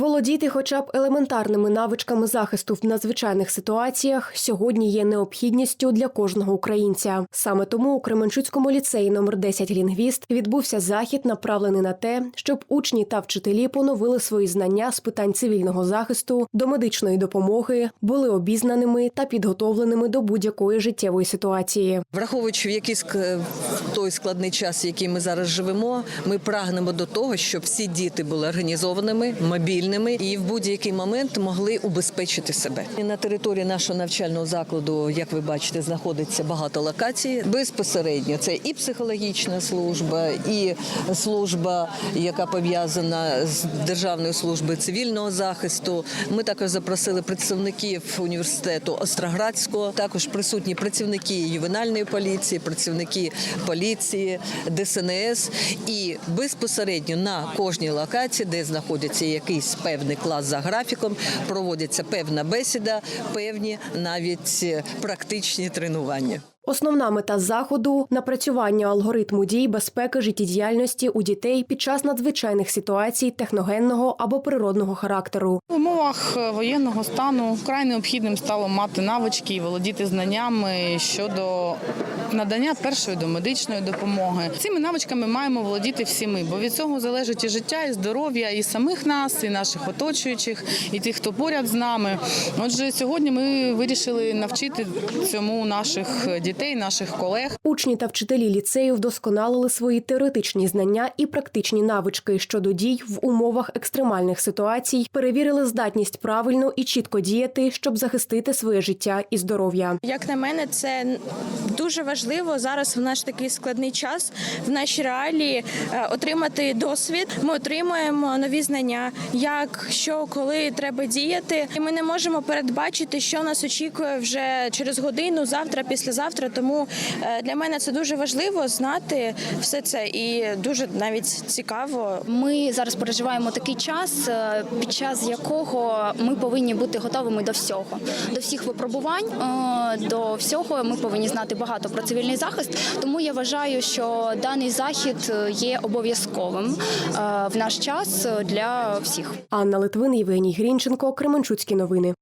Володіти хоча б елементарними навичками захисту в надзвичайних ситуаціях сьогодні є необхідністю для кожного українця. Саме тому у Кременчуцькому ліцеї номер 10 лінгвіст відбувся захід, направлений на те, щоб учні та вчителі поновили свої знання з питань цивільного захисту, до медичної допомоги, були обізнаними та підготовленими до будь-якої життєвої ситуації. Враховуючи в який ск- в той складний час, який ми зараз живемо, ми прагнемо до того, щоб всі діти були організованими, мобільними і в будь-який момент могли убезпечити себе. На території нашого навчального закладу, як ви бачите, знаходиться багато локацій. Безпосередньо це і психологічна служба, і служба, яка пов'язана з Державною службою цивільного захисту. Ми також запросили представників університету Остроградського, також присутні працівники ювенальної поліції, працівники поліції, ДСНС і безпосередньо на кожній локації, де знаходиться якийсь певний клас за графіком, проводиться певна бесіда, певні навіть е, практичні тренування. Основна мета заходу напрацювання алгоритму дій безпеки життєдіяльності у дітей під час надзвичайних ситуацій техногенного або природного характеру. В умовах е, воєнного стану вкрай необхідним стало мати навички і володіти знаннями щодо надання першої домедичної допомоги. Цими навичками маємо володіти всі ми, бо від цього залежить і життя, і здоров'я, і самих нас, і наших оточуючих, і тих, хто поряд з нами. Отже, сьогодні ми вирішили навчити цьому наших дітей, наших колег. Учні та вчителі ліцею вдосконалили свої теоретичні знання і практичні навички щодо дій в умовах екстремальних ситуацій, перевірили здатність правильно і чітко діяти, щоб захистити своє життя і здоров'я. Як на мене, це дуже важливо зараз в наш такий складний час, в нашій реалії е, отримати досвід. Ми отримуємо нові знання, як що, коли треба діяти. І ми не можемо передбачити, що нас очікує вже через годину, завтра, післязавтра. Тому е, для мене це дуже важливо знати все це і дуже навіть цікаво. Ми зараз переживаємо такий час, е, під час якого ми повинні бути готовими до всього, до всіх випробувань, до всього. Ми повинні знати багато про цивільний захист. Тому я вважаю, що даний захід е, є обов'язковим е, в наш час е, для всіх. Анна Литвин, Євгеній Грінченко, Кременчуцькі новини.